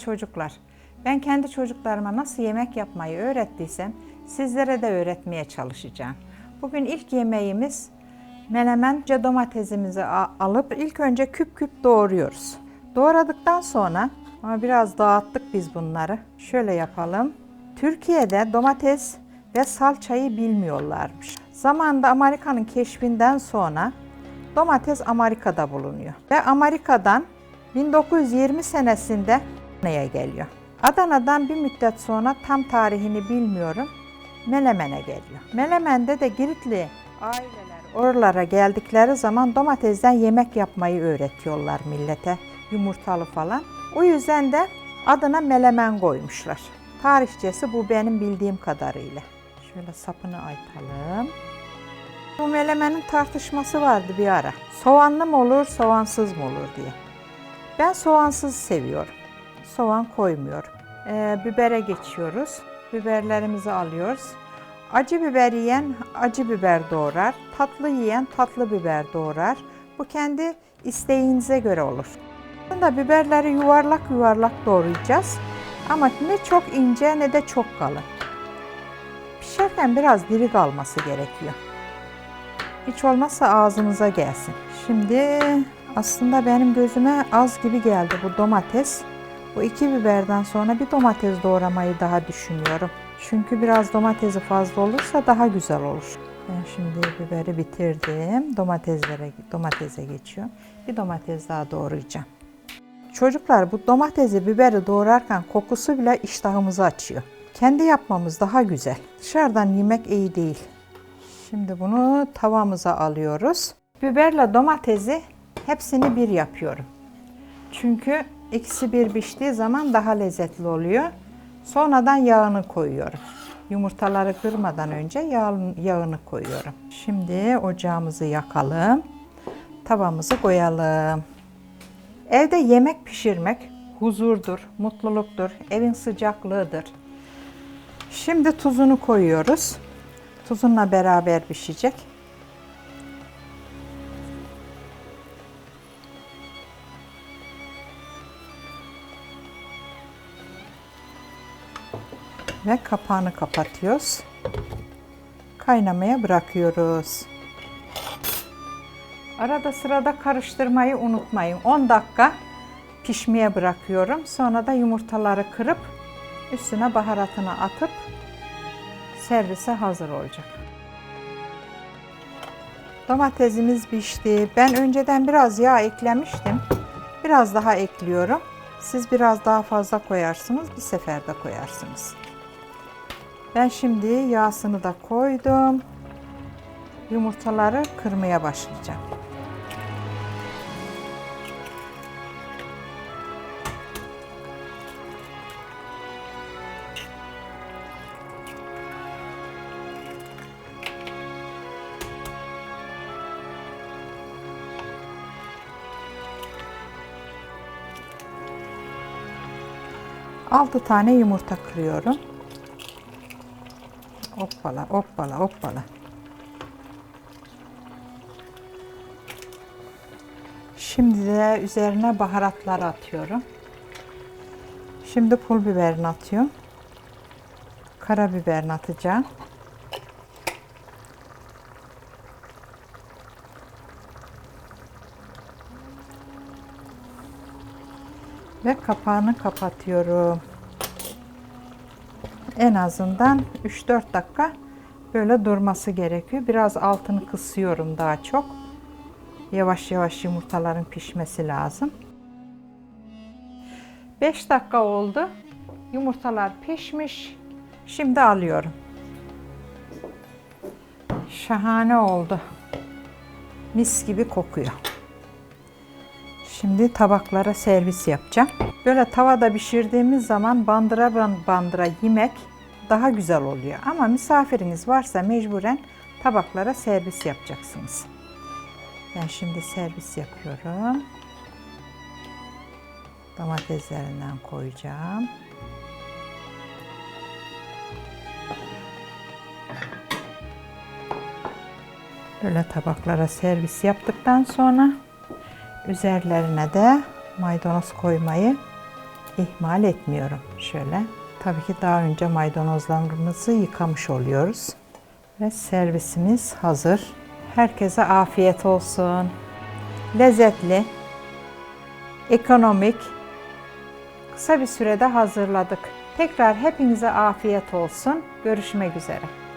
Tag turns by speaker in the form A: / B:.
A: çocuklar. Ben kendi çocuklarıma nasıl yemek yapmayı öğrettiysem sizlere de öğretmeye çalışacağım. Bugün ilk yemeğimiz menemence domatesimizi alıp ilk önce küp küp doğruyoruz. Doğradıktan sonra ama biraz dağıttık biz bunları. Şöyle yapalım. Türkiye'de domates ve salçayı bilmiyorlarmış. Zamanında Amerika'nın keşfinden sonra domates Amerika'da bulunuyor. Ve Amerika'dan 1920 senesinde Adana'ya geliyor. Adana'dan bir müddet sonra tam tarihini bilmiyorum. Melemen'e geliyor. Melemen'de de Giritli aileler oralara geldikleri zaman domatesden yemek yapmayı öğretiyorlar millete. Yumurtalı falan. O yüzden de adına melemen koymuşlar. Tarihçesi bu benim bildiğim kadarıyla. Şöyle sapını aytalım. Bu melemenin tartışması vardı bir ara. Soğanlı mı olur, soğansız mı olur diye. Ben soğansız seviyorum. Soğan koymuyorum. Ee, bibere geçiyoruz. Biberlerimizi alıyoruz. Acı biber yiyen acı biber doğrar. Tatlı yiyen tatlı biber doğrar. Bu kendi isteğinize göre olur. Aslında biberleri yuvarlak yuvarlak doğrayacağız. Ama ne çok ince ne de çok kalın. Pişerken biraz diri kalması gerekiyor. Hiç olmazsa ağzınıza gelsin. Şimdi aslında benim gözüme az gibi geldi bu domates. Bu iki biberden sonra bir domates doğramayı daha düşünüyorum. Çünkü biraz domatesi fazla olursa daha güzel olur. Ben şimdi biberi bitirdim. Domateslere domatese geçiyorum. Bir domates daha doğrayacağım. Çocuklar bu domatesi, biberi doğrarken kokusu bile iştahımızı açıyor. Kendi yapmamız daha güzel. Dışarıdan yemek iyi değil. Şimdi bunu tavamıza alıyoruz. Biberle domatesi hepsini bir yapıyorum. Çünkü ikisi bir piştiği zaman daha lezzetli oluyor. Sonradan yağını koyuyorum. Yumurtaları kırmadan önce yağ- yağını koyuyorum. Şimdi ocağımızı yakalım. Tavamızı koyalım. Evde yemek pişirmek huzurdur, mutluluktur, evin sıcaklığıdır. Şimdi tuzunu koyuyoruz. Tuzunla beraber pişecek. Ve kapağını kapatıyoruz. Kaynamaya bırakıyoruz. Arada sırada karıştırmayı unutmayın. 10 dakika pişmeye bırakıyorum. Sonra da yumurtaları kırıp üstüne baharatını atıp servise hazır olacak. Domatesimiz pişti. Ben önceden biraz yağ eklemiştim. Biraz daha ekliyorum. Siz biraz daha fazla koyarsınız, bir seferde koyarsınız. Ben şimdi yağsını da koydum. Yumurtaları kırmaya başlayacağım. Altı tane yumurta kırıyorum. Hoppala, hoppala, hoppala. Şimdi de üzerine baharatlar atıyorum. Şimdi pul biberini atıyorum. Karabiberini atacağım. Ve kapağını kapatıyorum. En azından 3-4 dakika böyle durması gerekiyor. Biraz altını kısıyorum daha çok. Yavaş yavaş yumurtaların pişmesi lazım. 5 dakika oldu. Yumurtalar pişmiş. Şimdi alıyorum. Şahane oldu. Mis gibi kokuyor. Şimdi tabaklara servis yapacağım. Böyle tavada pişirdiğimiz zaman bandıra ban- bandıra yemek daha güzel oluyor. Ama misafiriniz varsa mecburen tabaklara servis yapacaksınız. Ben şimdi servis yapıyorum. Domateslerinden koyacağım. Böyle tabaklara servis yaptıktan sonra üzerlerine de maydanoz koymayı ihmal etmiyorum. Şöyle. Tabii ki daha önce maydanozlarımızı yıkamış oluyoruz. Ve servisimiz hazır. Herkese afiyet olsun. Lezzetli, ekonomik, kısa bir sürede hazırladık. Tekrar hepinize afiyet olsun. Görüşmek üzere.